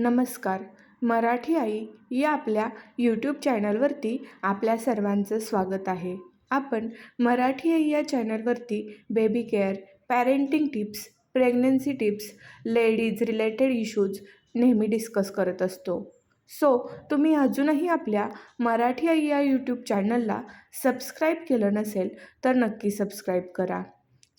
नमस्कार. मराठी आई या आपल्या यूट्यूब चॅनलवरती आपल्या सर्वांचं स्वागत आहे. आपण मराठी आई या चॅनलवरती baby care parenting tips pregnancy tips ladies related issues नेहमी डिस्कस करत असतो. सो तुम्ही अजूनही आपल्या मराठी आई या यूट्यूब चॅनलला सबस्क्राईब केलं नसेल तर नक्की सबस्क्राईब करा.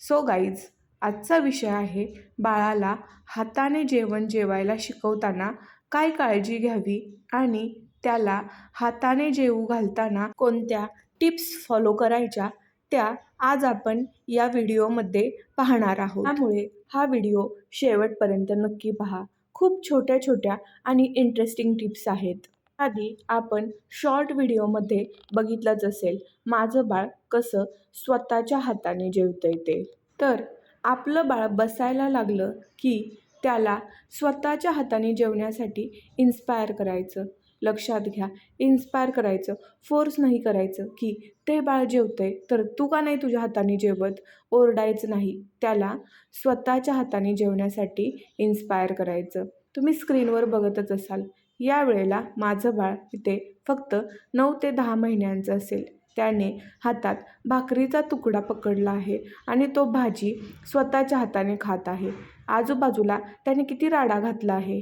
सो गाईज आजचा विषय आहे बाळाला हाताने जेवण जेवायला शिकवताना काय काळजी घ्यावी आणि त्याला हाताने जेवू घालताना कोणत्या टिप्स फॉलो करायच्या त्या आज आपण या व्हिडिओमध्ये पाहणार आहोत. त्यामुळे हा व्हिडिओ शेवटपर्यंत नक्की पहा. खूप छोट्या छोट्या आणि इंटरेस्टिंग टिप्स आहेत. आधी आपण शॉर्ट व्हिडिओमध्ये बघितलंच असेल माझं बाळ कसं स्वतःच्या हाताने जेवतं येते तर आपलं बाळ बसायला लागलं की त्याला स्वतःच्या हाताने जेवण्यासाठी इन्स्पायर करायचं. लक्षात घ्या इन्स्पायर करायचं. फोर्स नाही करायचं की ते बाळ जेवतंय तर तू का नाही तुझ्या हाताने जेवत? ओरडायचं नाही. त्याला स्वतःच्या हाताने जेवण्यासाठी इन्स्पायर करायचं. तुम्ही स्क्रीनवर बघतच असाल. या वेळेला माझं बाळ इथे फक्त नऊ ते दहा महिन्यांचं असेल. त्याने हातात भाकरीचा तुकडा पकडला आहे आणि तो भाजी स्वतःच्या हाताने खात आहे. आजूबाजूला त्याने किती राडा घातला आहे?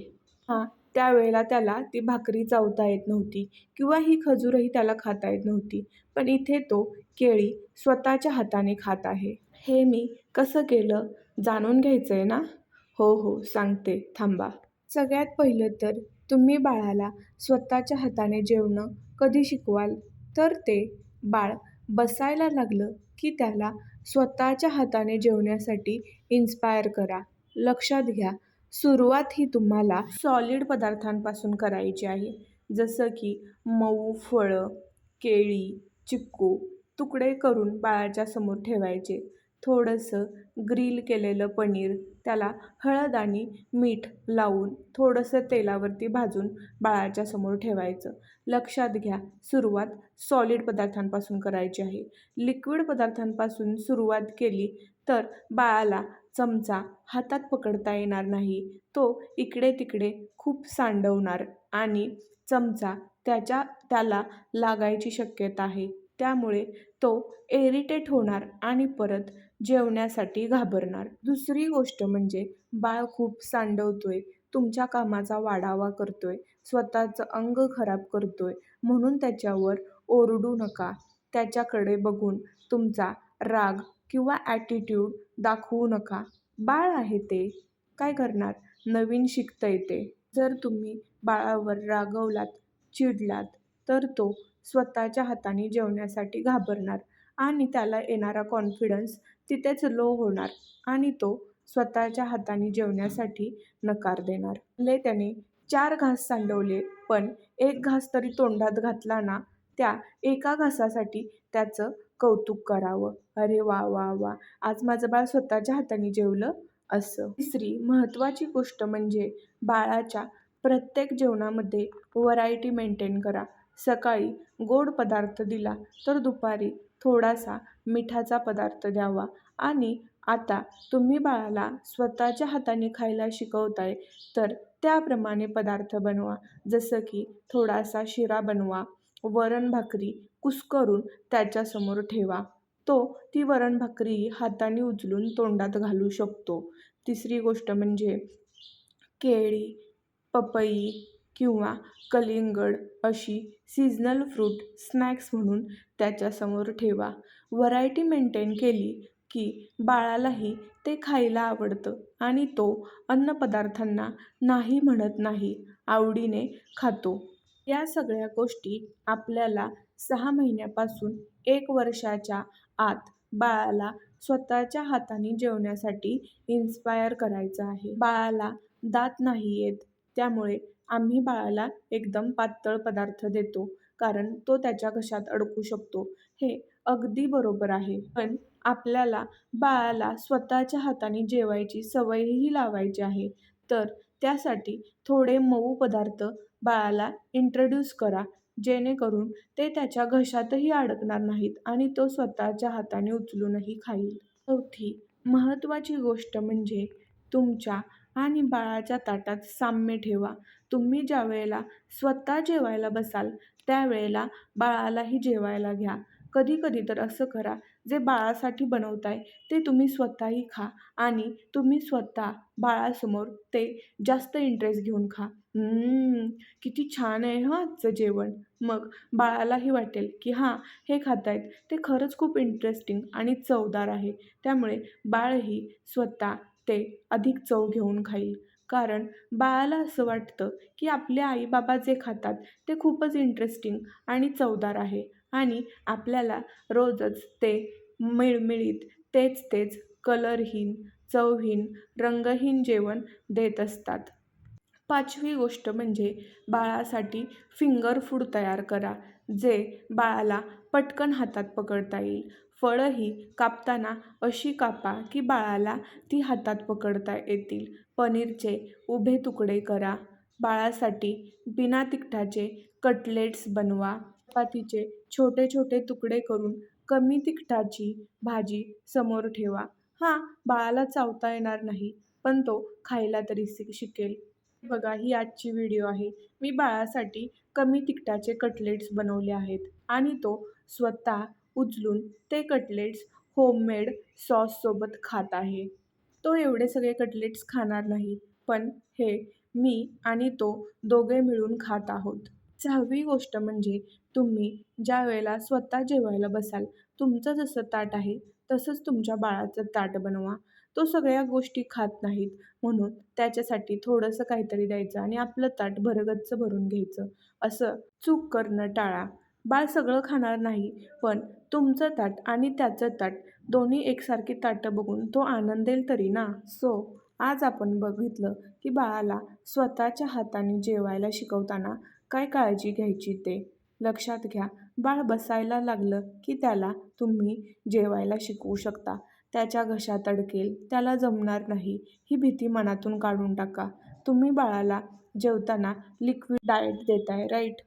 हां त्यावेळेला त्याला ती भाकरी चावता येत नव्हती किंवा ही खजूरही त्याला खाता येत नव्हती. पण इथे तो केळी स्वतःच्या हाताने खात आहे. हे मी कसं केलं जाणून घ्यायचं आहे ना? हो हो सांगते. थांबा. सगळ्यात पहिलं तर तुम्ही बाळाला स्वतःच्या हाताने जेवणं कधी शिकवाल? तर ते बाळ बसायला लागलं की त्याला स्वतःच्या हाताने जेवण्यासाठी इन्स्पायर करा. लक्षात घ्या सुरुवात ही तुम्हाला सॉलिड पदार्थांपासून करायची आहे. जसं की मऊ फळं केळी चिक्कू तुकडे करून बाळाच्या समोर ठेवायचे. थोडंसं ग्रिल केलेलं पनीर त्याला हळद आणि मीठ लावून थोडंसं तेलावरती भाजून बाळाच्या समोर ठेवायचं. लक्षात घ्या सुरुवात सॉलिड पदार्थांपासून करायची आहे. लिक्विड पदार्थांपासून सुरुवात केली तर बाळाला चमचा हातात पकडता येणार नाही. तो इकडे तिकडे खूप सांडवणार आणि चमचा त्याच्या त्याला लागायची शक्यता आहे. त्यामुळे तो एरिटेट होणार आणि परत जेवण्यासाठी घाबरणार. दुसरी गोष्ट म्हणजे बाळ खूप सांडवतोय तुमच्या कामाचा वाढावा करतोय स्वतःचं अंग खराब करतोय म्हणून त्याच्यावर ओरडू नका. त्याच्याकडे बघून तुमचा राग किंवा ॲटिट्यूड दाखवू नका. बाळ आहे ते. काय करणार? नवीन शिकता येते. जर तुम्ही बाळावर रागवलात चिडलात तर तो स्वतःच्या हाताने जेवण्यासाठी घाबरणार आणि त्याला येणारा कॉन्फिडन्स तिथेच लो होणार आणि तो स्वतःच्या हाताने जेवण्यासाठी नकार देणार. ले त्याने चार घास सांडवले पण एक घास तरी तोंडात घातला ना त्या एका घासासाठी त्याचं कौतुक करावं. अरे वा वा वा आज माझं बाळ स्वतःच्या हाताने जेवलं असं. तिसरी महत्त्वाची गोष्ट म्हणजे बाळाच्या प्रत्येक जेवणामध्ये व्हरायटी मेंटेन करा. सकाळी गोड पदार्थ दिला तर दुपारी थोडासा मिठाचा पदार्थ द्यावा. आणि आता तुम्ही बाळाला स्वतःच्या हाताने खायला शिकवताय तर त्याप्रमाणे पदार्थ बनवा. जसं की थोडासा शिरा बनवा वरण भाकरी कुस्करून त्याच्यासमोर ठेवा. तो ती वरण भाकरी हाताने उचलून तोंडात घालू शकतो. तिसरी गोष्ट म्हणजे केळी पपई किंवा कलिंगड अशी सीझनल फ्रूट स्नॅक्स म्हणून त्याच्यासमोर ठेवा. व्हरायटी मेंटेन केली की बाळालाही ते खायला आवडतं आणि तो अन्नपदार्थांना नाही म्हणत नाही आवडीने खातो. या सगळ्या गोष्टी आपल्याला सहा महिन्यापासून एक वर्षाच्या आत बाळाला स्वतःच्या हाताने जेवण्यासाठी इन्स्पायर करायचं आहे. बाळाला दात नाही येत त्यामुळे आम्ही बाळाला एकदम पातळ पदार्थ देतो कारण तो त्याच्या घशात अडकू शकतो. हे अगदी बरोबर आहे. पण आपल्याला बाळाला स्वतःच्या हाताने जेवायची सवयही लावायची आहे. तर त्यासाठी थोडे मऊ पदार्थ बाळाला इंट्रोड्यूस करा जेणेकरून ते त्याच्या घशातही अडकणार नाहीत आणि तो स्वतःच्या हाताने उचलूनही खाईल. चौथी महत्त्वाची गोष्ट म्हणजे तुमच्या आणि बाळाच्या ताटात साम्य ठेवा. तुम्ही ज्या वेळेला स्वतः जेवायला बसाल त्यावेळेला बाळालाही जेवायला घ्या. कधी कधी तर असं करा जे बाळासाठी बनवताय ते तुम्ही स्वतःही खा आणि तुम्ही स्वतः बाळासमोर ते जास्त इंटरेस्ट घेऊन खा. किती छान आहे हं आजचं जेवण. मग बाळालाही वाटेल की हां हे खातायत. ते खरंच खूप इंटरेस्टिंग आणि चवदार आहे. त्यामुळे बाळही स्वतः ते अधिक चव घेऊन खाईल. कारण बाळाला असं वाटतं की आपले आई बाबा जे खातात ते खूपच इंटरेस्टिंग आणि चवदार आहे. आणि आपल्याला रोजच ते मिळमिळीत तेच तेच कलरहीन चवहीन रंगहीन जेवण देत असतात. पाचवी गोष्ट म्हणजे बाळासाठी फिंगर फूड तयार करा जे बाळाला पटकन हातात पकडता येईल. फळंही कापताना अशी कापा की बाळाला ती हातात पकडता येतील. पनीरचे उभे तुकडे करा. बाळासाठी बिना तिखटाचे कटलेट्स बनवा. चपातीचे छोटे छोटे तुकडे करून कमी तिखटाची भाजी समोर ठेवा. हां बाळाला चावता येणार नाही पण तो खायला तरी शिक शिकेल. बघा ही आजची व्हिडिओ आहे. मी बाळासाठी कमी तिखटाचे कटलेट्स बनवले आहेत आणि तो स्वतः उचलून ते कटलेट्स होममेड सॉससोबत खात आहे. तो एवढे सगळे कटलेट्स खाणार नाही पण हे मी आणि तो दोघे मिळून खात आहोत. सहावी गोष्ट म्हणजे तुम्ही ज्या वेळेला स्वतः जेवायला बसाल तुमचं जसं ताट आहे तसंच तुमच्या बाळाचं ताट बनवा. तो सगळ्या गोष्टी खात नाहीत म्हणून त्याच्यासाठी थोडंसं काहीतरी द्यायचं आणि आपलं ताट भरगच्च भरून घ्यायचं. असं चूक करणं टाळा. बाळ सगळं खाणार नाही पण तुमचं ताट आणि त्याचं ताट दोन्ही एकसारखी ताटं बघून तो आनंदेल तरी ना? सो आज आपण बघितलं की बाळाला स्वतःच्या हाताने जेवायला शिकवताना काय काळजी घ्यायची ते. लक्षात घ्या बाळ बसायला लागलं की त्याला तुम्ही जेवायला शिकवू शकता. त्याच्या घशात अडकेल त्याला जमणार नाही. ही भीती मनातून काढून टाका. तुम्ही बाळाला जेवताना लिक्विड डाएट देताय राईट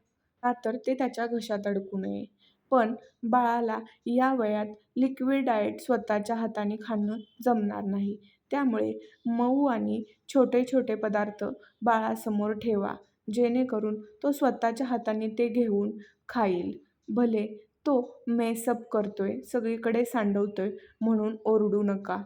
का तर ते त्याच्या घशात अडकू नये. पण बाळाला या वयात लिक्विड डाएट स्वतःच्या हाताने खाणं जमणार नाही. त्यामुळे मऊ आणि छोटे छोटे पदार्थ बाळासमोर ठेवा जेणेकरून तो स्वतःच्या हाताने ते घेऊन खाईल. भले तो मेसअप करतोय सगळीकडे सांडवतोय म्हणून ओरडू नका.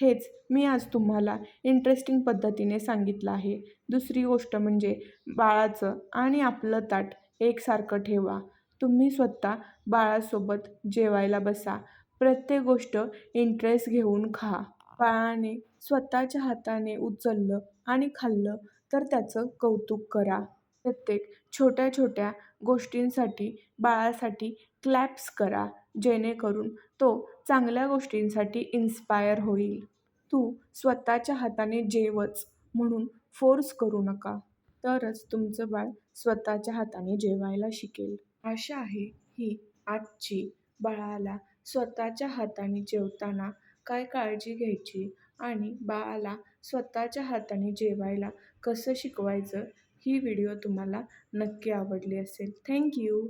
हेच मी आज तुम्हाला इंटरेस्टिंग पद्धतीने सांगितलं आहे. दुसरी गोष्ट म्हणजे बाळाचं आणि आपलं ताट एकसारखं ठेवा. तुम्ही स्वतः बाळासोबत जेवायला बसा. प्रत्येक गोष्ट इंटरेस्ट घेऊन खा. बाळाने स्वतःच्या हाताने उचललं आणि खाल्लं तर त्याचं कौतुक करा. प्रत्येक छोट्या छोट्या गोष्टींसाठी बाळासाठी क्लॅप्स करा जेणेकरून तो चांगल्या गोष्टींसाठी इन्स्पायर होईल. तू स्वतःच्या हाताने जेवच म्हणून फोर्स करू नका. तरच तुमचं बाळ स्वतःच्या हाताने जेवायला शिकेल. आशा आहे ही आजची बाळाला स्वतःच्या हाताने जेवताना काय काळजी घ्यायची आणि बाळाला स्वतःच्या हाताने जेवायला कसं शिकवायचं ही व्हिडिओ तुम्हाला नक्की आवडली असेल. थँक्यू